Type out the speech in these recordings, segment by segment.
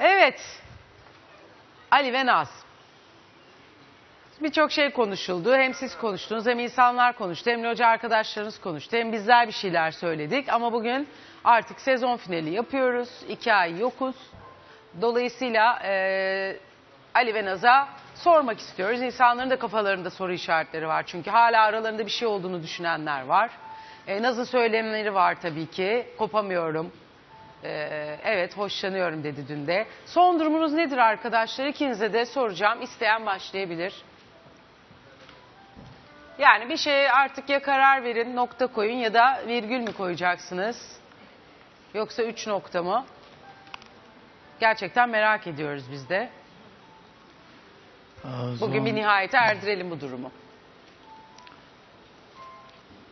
Evet. Ali ve Naz. Birçok şey konuşuldu. Hem siz konuştunuz hem insanlar konuştu. Hem hoca arkadaşlarınız konuştu. Hem bizler bir şeyler söyledik. Ama bugün artık sezon finali yapıyoruz. İki ay yokuz. Dolayısıyla eee, Ali ve Naz'a sormak istiyoruz. İnsanların da kafalarında soru işaretleri var. Çünkü hala aralarında bir şey olduğunu düşünenler var. E, Naz'ın söylemleri var tabii ki. Kopamıyorum. Ee, evet hoşlanıyorum dedi dün de. Son durumunuz nedir arkadaşlar? İkinize de soracağım. İsteyen başlayabilir. Yani bir şeye artık ya karar verin, nokta koyun ya da virgül mü koyacaksınız? Yoksa üç nokta mı? Gerçekten merak ediyoruz biz de. Bugün bir nihayete erdirelim bu durumu.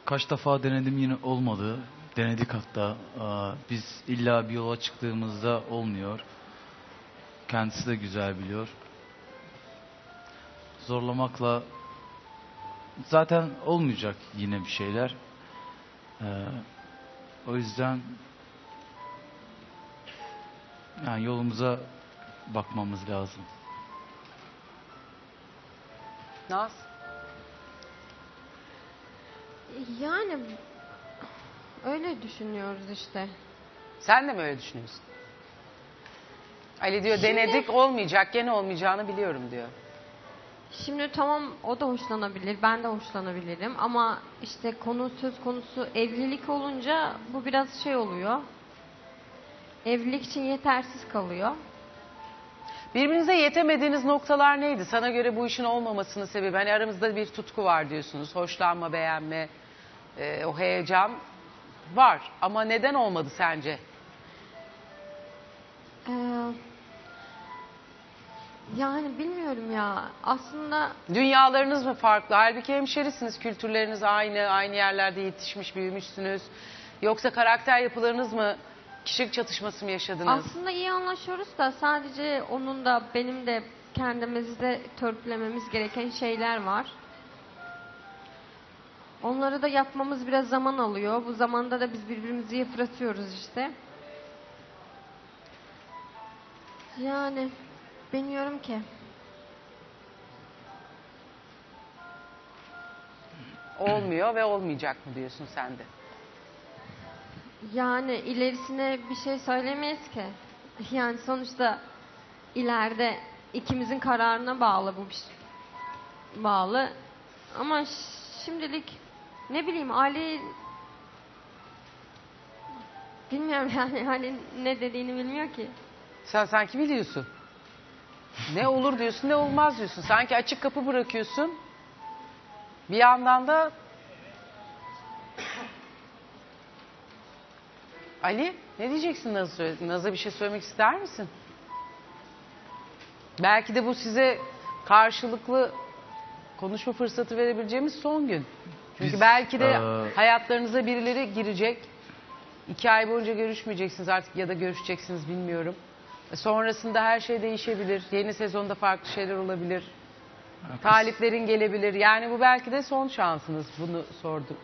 Kaç defa denedim yine olmadı. Denedik hatta. Biz illa bir yola çıktığımızda olmuyor. Kendisi de güzel biliyor. Zorlamakla zaten olmayacak yine bir şeyler. Ee, o yüzden yani yolumuza bakmamız lazım. Naz? Yani öyle düşünüyoruz işte. Sen de mi öyle düşünüyorsun? Ali diyor Şimdi- denedik olmayacak gene olmayacağını biliyorum diyor. Şimdi tamam o da hoşlanabilir, ben de hoşlanabilirim ama işte konu söz konusu evlilik olunca bu biraz şey oluyor. Evlilik için yetersiz kalıyor. Birbirinize yetemediğiniz noktalar neydi? Sana göre bu işin olmamasının sebebi. Hani aramızda bir tutku var diyorsunuz. Hoşlanma, beğenme, e, o heyecan var. Ama neden olmadı sence? Ee, yani bilmiyorum ya. Aslında Dünyalarınız mı farklı? Halbuki hemşerisiniz. Kültürleriniz aynı, aynı yerlerde yetişmiş, büyümüşsünüz. Yoksa karakter yapılarınız mı, kişilik çatışması mı yaşadınız? aslında iyi anlaşıyoruz da sadece onun da benim de kendimizde törpülememiz gereken şeyler var. Onları da yapmamız biraz zaman alıyor. Bu zamanda da biz birbirimizi yıpratıyoruz işte. Yani bilmiyorum ki. Olmuyor ve olmayacak mı diyorsun sen de? Yani ilerisine bir şey söylemeyiz ki. Yani sonuçta ileride ikimizin kararına bağlı bu bir şey. Bağlı. Ama şimdilik ne bileyim Ali bilmiyorum yani hani ne dediğini bilmiyor ki. Sen sanki biliyorsun. Ne olur diyorsun ne olmaz diyorsun. Sanki açık kapı bırakıyorsun. Bir yandan da Ali ne diyeceksin Naz'a, Naz'a bir şey söylemek ister misin? Belki de bu size karşılıklı konuşma fırsatı verebileceğimiz son gün. Çünkü Biz, belki de eee, hayatlarınıza birileri girecek. İki ay boyunca görüşmeyeceksiniz artık ya da görüşeceksiniz bilmiyorum. E, Sonrasında her şey değişebilir. Yeni sezonda farklı şeyler olabilir. Taliplerin gelebilir. Yani bu belki de son şansınız. Bunu sorduk.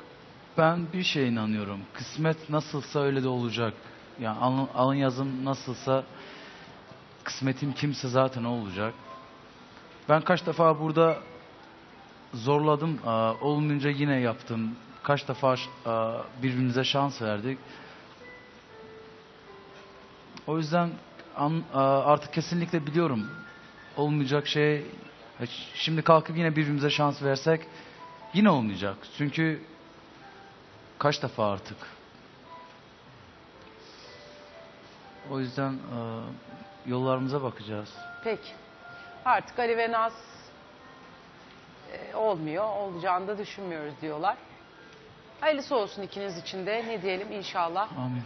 Ben bir şeye inanıyorum. Kısmet nasılsa öyle de olacak. Yani alın, alın yazım nasılsa kısmetim kimse zaten o olacak. Ben kaç defa burada zorladım. aa, Olmayınca yine yaptım. Kaç defa birbirimize şans verdik. O yüzden artık kesinlikle biliyorum. Olmayacak şey şimdi kalkıp yine birbirimize şans versek yine olmayacak. Çünkü Kaç defa artık? O yüzden yollarımıza bakacağız. Peki. Artık Ali ve Naz e, olmuyor. Olacağını da düşünmüyoruz diyorlar. Hayırlısı olsun ikiniz için de. Ne diyelim inşallah Amin.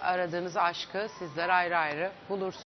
aradığınız aşkı sizler ayrı ayrı bulursunuz.